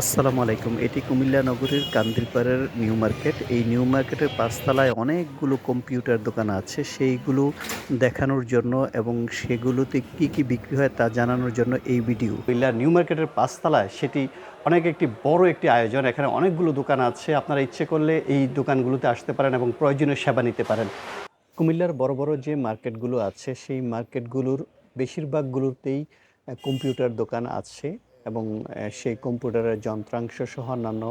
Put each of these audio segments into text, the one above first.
আসসালামু আলাইকুম। এটি কুমিল্লা নগরীর কান্দিরপাড়ের নিউ মার্কেট। এই নিউ মার্কেটের পাঁচতলায় অনেকগুলো কম্পিউটার দোকান আছে। সেইগুলো দেখানোর জন্য এবং সেগুলোতে কি, কি বিক্রি হয় তা জানানোর জন্য এই ভিডিও। কুমিল্লা নিউ মার্কেটের পাঁচতলায় সেটি অনেক একটি বড় একটি আয়োজন। এখানে অনেকগুলো দোকান আছে। আপনারা ইচ্ছে করলে এই দোকানগুলোতে আসতে পারেন এবং প্রয়োজনীয় সেবা নিতে পারেন। কুমিল্লার বড়, বড় যে মার্কেটগুলো আছে সেই মার্কেটগুলোর বেশিরভাগগুলোতেই কম্পিউটার দোকান আছে এবং সেই কম্পিউটারের যন্ত্রাংশ সহ অন্যান্য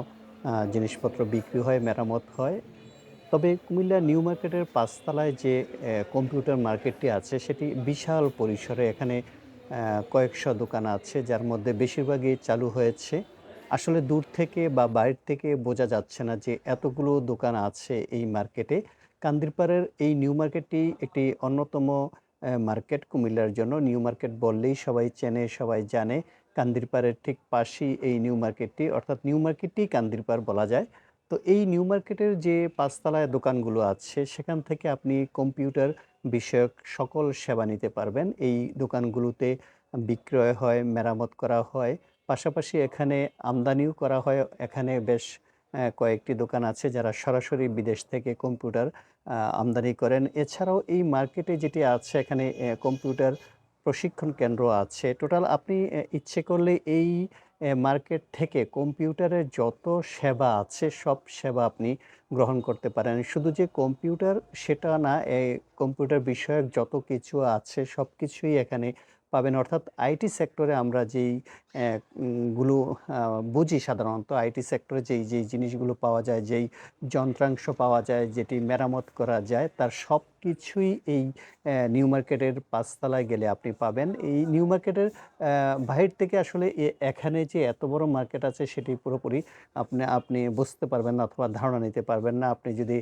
জিনিসপত্র বিক্রি হয়, মেরামত হয়। তবে কুমিল্লা নিউ মার্কেটের পাঁচতলায় যে কম্পিউটার মার্কেটটি আছে সেটি বিশাল পরিসরে। এখানে কয়েকশো দোকান আছে যার মধ্যে বেশিরভাগই চালু হয়েছে। আসলে দূর থেকে বা বাইরে থেকে বোঝা যাচ্ছে না যে এতগুলো দোকান আছে এই মার্কেটে। কান্দিরপাড়ের এই নিউ মার্কেটটি একটি অন্যতম মার্কেট কুমিল্লার জন্য। নিউ মার্কেট বললেই সবাই চেনে, সবাই জানে। কান্দিরপাড়ের ঠিক পাশেই এই নিউ মার্কেটটি অর্থাৎ নিউ মার্কেটটিই কান্দিরপাড় বলা যায়। তো এই নিউ মার্কেটের যে পাঁচতলায় দোকানগুলো আছে সেখান থেকে আপনি কম্পিউটার বিষয়ক সকল সেবা নিতে পারবেন। এই দোকানগুলোতে বিক্রয় হয়, মেরামত করা হয়। পাশাপাশি এখানে আমদানিও করা হয়। এখানে বেশ কয়েকটি দোকান আছে যারা সরাসরি বিদেশ থেকে কম্পিউটার আমদানি করেন। এছাড়াও এই মার্কেটে যেটি আছে এখানে কম্পিউটার প্রশিক্ষণ কেন্দ্র আছে। টোটাল আপনি ইচ্ছে করলে এই মার্কেট থেকে কম্পিউটারের যত সেবা আছে সব সেবা আপনি গ্রহণ করতে পারেন। শুধু যে কম্পিউটার সেটা না, কম্পিউটার বিষয়ক যত কিছু আছে সব কিছুই এখানে পাবেন। অর্থাৎ আইটি সেক্টরে আমরা যেই গুলো বুঝি সাধারণত আইটি সেক্টরে যেই, যেই জিনিসগুলো পাওয়া যায়, যেই যন্ত্রাংশ পাওয়া যায়, যেটি মেরামত করা যায় তার সবকিছুই এই নিউ মার্কেটের পাঁচতলায় গেলে আপনি পাবেন। এই নিউ মার্কেটের বাহির থেকে আসলে এখানে যে এত বড় মার্কেট আছে সেটি পুরোপুরি আপনি আপনি বুঝতে পারবেন না অথবা ধারণা নিতে পারবেন না। আপনি যদি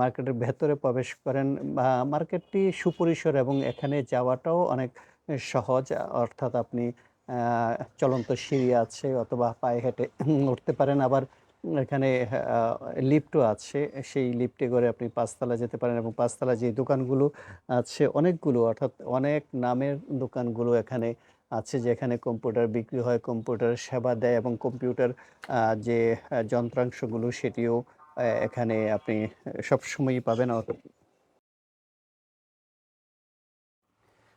মার্কেটের ভেতরে প্রবেশ করেন বা মার্কেটটি সুপরিসর এবং এখানে যাওয়াটাও অনেক সহজ। অর্থাৎ আপনি চলন্ত সিঁড়ি আছে অথবা পায়ে হেঁটে উঠতে পারেন। আবার এখানে লিফটও আছে। সেই লিফটে করে আপনি পাঁচতলা যেতে পারেন এবং পাঁচতলা যে দোকানগুলো আছে অনেকগুলো অর্থাৎ অনেক নামের দোকানগুলো এখানে আছে যেখানে কম্পিউটার বিক্রি হয়, কম্পিউটার সেবা দেয় এবং কম্পিউটার যে যন্ত্রাংশগুলো সেটিও এখানে আপনি সবসময়ই পাবেন।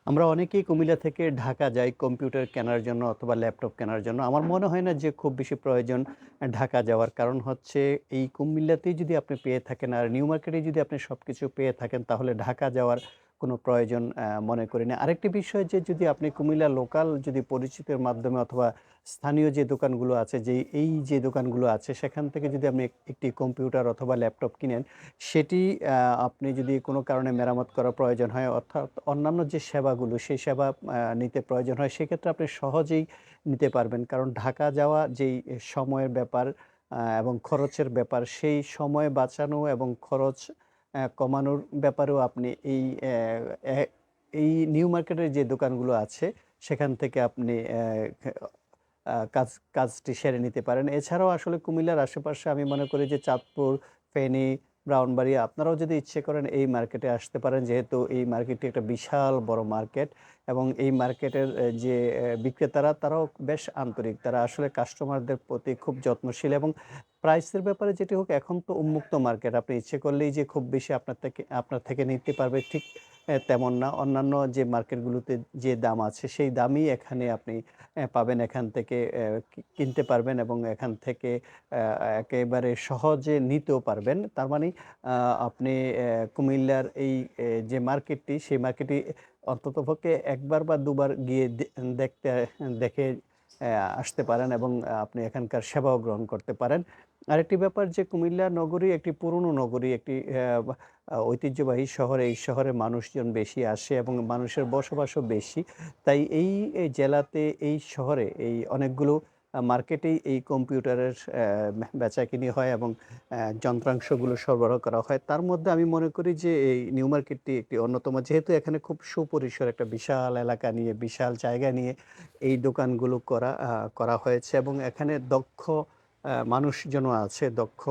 আমরা অনেকেই কুমিল্লা থেকে ঢাকা যাই কম্পিউটার কেনার জন্য অথবা ল্যাপটপ কেনার জন্য। আমার মনে হয় না যে খুব বেশি প্রয়োজন ঢাকা যাওয়ার। কারণ হচ্ছে এই কুমিল্লাতেই যদি আপনি পেয়ে থাকেন আর নিউ মার্কেটে যদি আপনি সবকিছু পেয়ে থাকেন, তাহলে ঢাকা যাওয়ার কোনো প্রয়োজন মনে করি না। আরেকটি বিষয় যে যদি আপনি কুমিল্লা লোকাল যদি পরিচিতের মাধ্যমে অথবা স্থানীয় যে দোকানগুলো আছে যে এই যে দোকানগুলো আছে, সেখান থেকে যদি আপনি একটি কম্পিউটার অথবা ল্যাপটপ কিনেন, সেটি আপনি যদি কোনো কারণে মেরামত করার প্রয়োজন হয়, অর্থাৎ অন্যান্য যে সেবাগুলো, সেই সেবা নিতে প্রয়োজন হয়, সেক্ষেত্রে আপনি সহজেই নিতে পারবেন। কারণ ঢাকা যাওয়া যেই সময়ের ব্যাপার এবং খরচের ব্যাপার, সেই সময় বাঁচানো এবং খরচ কমানোর ব্যাপারেও আপনি এই এই নিউ মার্কেটের যে দোকানগুলো আছে সেখান থেকে আপনি কাজ কাজটি সেরে নিতে পারেন। এছাড়াও আসলে কুমিল্লার আশেপাশে আমি মনে করি যে চাঁদপুর, ফেনী, ব্রাহ্মণবাড়িয়া আপনারাও যদি ইচ্ছে করেন এই মার্কেটে আসতে পারেন। যেহেতু এই মার্কেটটি একটা বিশাল বড় মার্কেট এবং এই মার্কেটের যে বিক্রেতারা তারাও বেশ আন্তরিক। তারা আসলে কাস্টমারদের প্রতি খুব যত্নশীল এবং প্রাইসের ব্যাপারে যেটি হোক, এখন তো উন্মুক্ত মার্কেট। আপনি ইচ্ছে করলেই যে খুব বেশি আপনার থেকে আপনার থেকে নিতে পারবে ঠিক তেমন না। অন্যান্য যে মার্কেটগুলোতে যে দাম আছে, সেই দামই এখানে আপনি পাবেন। এখান থেকে কিনতে পারবেন এবং এখান থেকে একেবারে সহজে নিতেও পারবেন। তার মানে আপনি কুমিল্লার এই যে মার্কেটটি, সেই মার্কেটে অন্ততপক্ষে একবার বা দুবার গিয়ে দেখতে, দেখে আসতে পারেন এবং আপনি এখানকার সেবাও গ্রহণ করতে পারেন। আরেকটি ব্যাপার যে কুমিল্লা নগরী একটি পুরনো নগরী, একটি ঐতিহ্যবাহী শহরে এই শহরে মানুষজন বেশি আসে এবং মানুষের বসবাসও বেশি। তাই এই জেলাতে এই শহরে এই অনেকগুলো মার্কেটেই এই কম্পিউটারের অ্যা বে বেচাকিনি হয় এবং যন্ত্রাংশগুলো সরবরাহ করা হয়। তার মধ্যে আমি মনে করি যে এই নিউ মার্কেটটি একটি অন্যতম। যেহেতু এখানে খুব সুপরিসর একটা বিশাল এলাকা নিয়ে, বিশাল জায়গা নিয়ে এই দোকানগুলো করা করা হয়েছে এবং এখানে দক্ষ মানুষজনও আছে, দক্ষ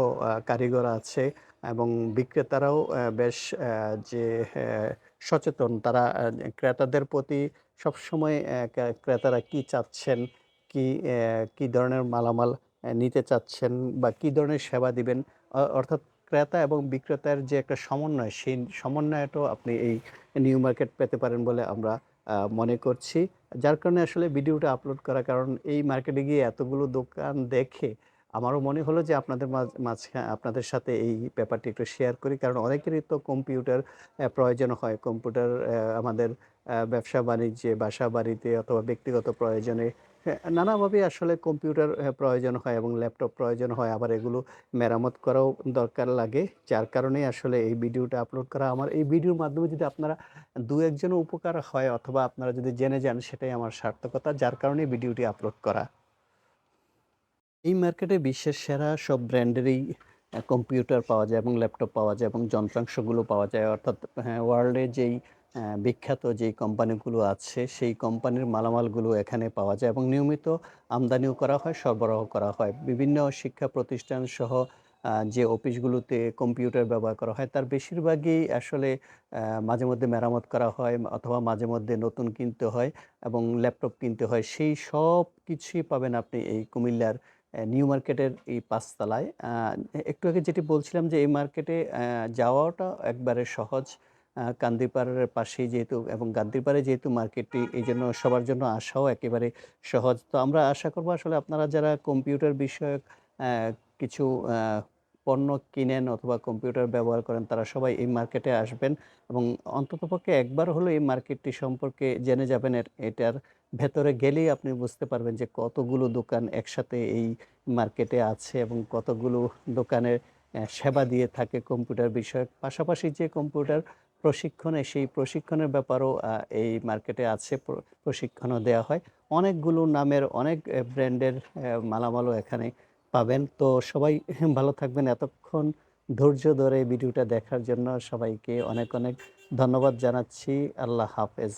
কারিগর আছে এবং বিক্রেতারাও বেশ যে সচেতন। তারা ক্রেতাদের প্রতি সবসময় ক্রেতারা কি চাচ্ছেন, কি কি ধরনের মালামাল নিতে চাচ্ছেন বা কী ধরনের সেবা দিবেন অর্থাৎ ক্রেতা এবং বিক্রেতার যে একটা সমন্বয় সেই সমন্বয়টাও আপনি এই নিউ মার্কেট পেতে পারেন বলে আমরা মনে করছি। যার কারণে আসলে ভিডিওটা আপলোড করা কারণ এই মার্কেটে গিয়ে এতগুলো দোকান দেখে আমারও মনে হলো যে আপনাদের মাঝ মাঝখা আপনাদের সাথে এই ব্যাপারটি একটু শেয়ার করি। কারণ অনেকেরই তো কম্পিউটার প্রয়োজন হয়। কম্পিউটার আমাদের ব্যবসা-বাণিজ্যে, বাসা-বাড়িতে অথবা ব্যক্তিগত প্রয়োজনে হ্যাঁ, নানাভাবেই আসলে কম্পিউটার প্রয়োজন হয় এবং ল্যাপটপ প্রয়োজন হয়। আবার এগুলো মেরামত করাও দরকার লাগে। যার কারণেই আসলে এই ভিডিওটা আপলোড করা। আমার এই ভিডিওর মাধ্যমে যদি আপনারা ২-১ জনের উপকার হয় অথবা আপনারা যদি জেনে যান সেটাই আমার সার্থকতা। যার কারণেই ভিডিওটি আপলোড করা। এই মার্কেটে বিশ্বের সেরা সব ব্র্যান্ডেরই কম্পিউটার পাওয়া যায় এবং ল্যাপটপ পাওয়া যায় এবং যন্ত্রাংশগুলো পাওয়া যায়। অর্থাৎ হ্যাঁ, ওয়ার্ল্ডে যেই বিখ্যাত যেই কোম্পানিগুলো আছে সেই কোম্পানির মালামালগুলো এখানে পাওয়া যায় এবং নিয়মিত আমদানিও করা হয়, সরবরাহ করা হয়। বিভিন্ন শিক্ষা প্রতিষ্ঠান সহ যে অফিসগুলোতে কম্পিউটার ব্যবহার করা হয় তার বেশিরভাগই আসলে মাঝে মধ্যে মেরামত করা হয় অথবা মাঝে মধ্যে নতুন কিনতে হয় এবং ল্যাপটপ কিনতে হয়। সেই সব কিছুই পাবেন আপনি এই কুমিল্লার নিউ মার্কেটের এই ৫ তলায়। আ একটু আগে যেটি বলছিলাম যে এই মার্কেটে যাওয়াটা একবারে সহজ। কান্দিপাড়ের পাশেই যেহেতু এবং গান্দিপাড়ে যেহেতু মার্কেটটি এই জন্য সবার জন্য আসাও একেবারে সহজ। তো আমরা আশা করব আসলে আপনারা যারা কম্পিউটার বিষয়ক কিছু পণ্য কিনেন অথবা কম্পিউটার ব্যবহার করেন, তারা সবাই এই মার্কেটে আসবেন এবং অন্ততপক্ষে একবার হলেও এই মার্কেটটি সম্পর্কে জেনে যাবেন। এটার ভেতরে গেলেই আপনি বুঝতে পারবেন যে কতগুলো দোকান একসাথে এই মার্কেটে আছে এবং কতগুলো দোকানের সেবা দিয়ে থাকে কম্পিউটার বিষয়ক। পাশাপাশি যে কম্পিউটার প্রশিক্ষণে সেই প্রশিক্ষণের ব্যাপারও এই মার্কেটে আছে। প্রশিক্ষণও দেওয়া হয়। অনেকগুলো নামের অনেক ব্র্যান্ডের মালামালও এখানে পাবেন। তো সবাই ভালো থাকবেন। এতক্ষণ ধৈর্য ধরে ভিডিওটা দেখার জন্য সবাইকে অনেক, অনেক ধন্যবাদ জানাচ্ছি। আল্লাহ হাফেজ।